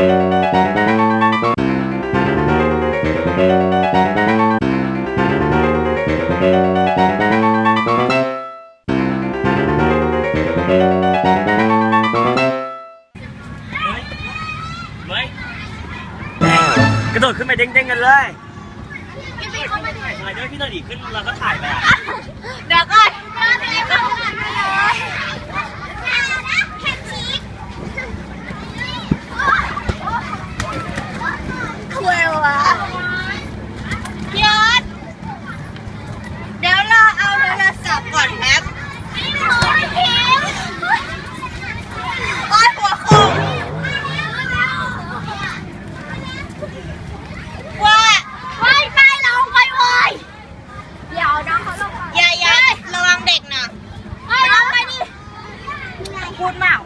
เฮ้ยกระโดดขึ้นไปเด้งๆกันเลยพี่ปีเข้ามาดิถ่ายด้วยพี่ตอดีขึ้นเราก็ถ่ายไปอะ เดี๋ยวก่อนพี่เข้ามาเลยแค่ชีสคุยวะพี่ออสเดี๋ยวเราเอาโทรศัพท์ก่อนแป๊บไม่พอพี่โอ้ยหัวโขกว่าว่ายไปลงไปเว้ย เดี๋ยวน้องเขาลงอย่าอย่าระวังเด็กนะไม่ลงไปดิพูดเมา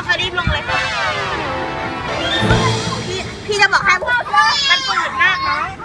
น้องเขารีบลงเลยค่ะพี่พี่จะบอกให้มันฝืดมากน้อง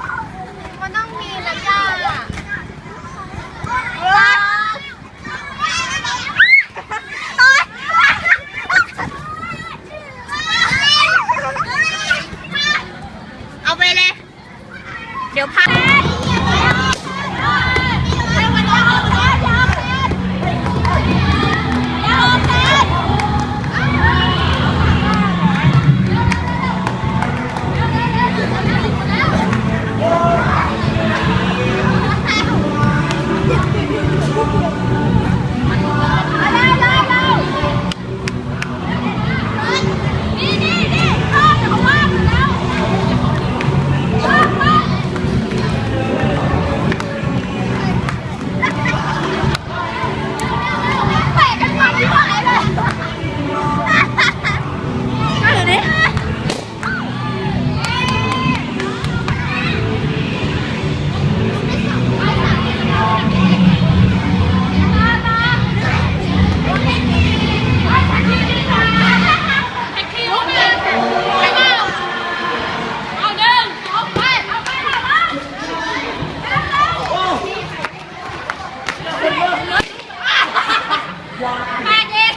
แปดเอง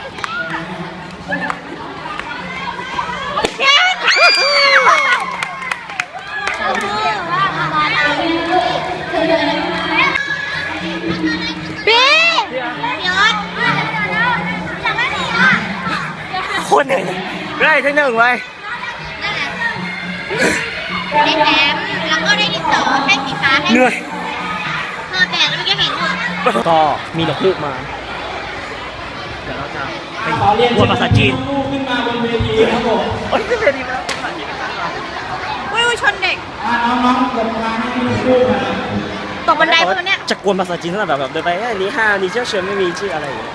ปียศอยากได้ไหนอะโคตรเหนื่อยเลยได้ที่หนึ่งเลยได้แถมแล้วก็ได้ดินสอให้สีฟ้าให้เหนื่อยเธอแบกแล้วมันก็เห็นอยู่ก็มีนกฮูกมาเดี๋ยวเราจะเป็นบทภาษาจีนขึ้นมาบนเวทีครับผมโอ้ยขึ้นเวทีแล้วภาษาจีนนะครับอุ้ยชนเด็กตกบันไดพวกเนี้ยจะกวนภาษาจีนตั้งแต่แบบแบบเดินไปเอ้ยนี่ห้านี่เจ้าเฉินไม่มีชื่ออะไรอย่างเงี้ย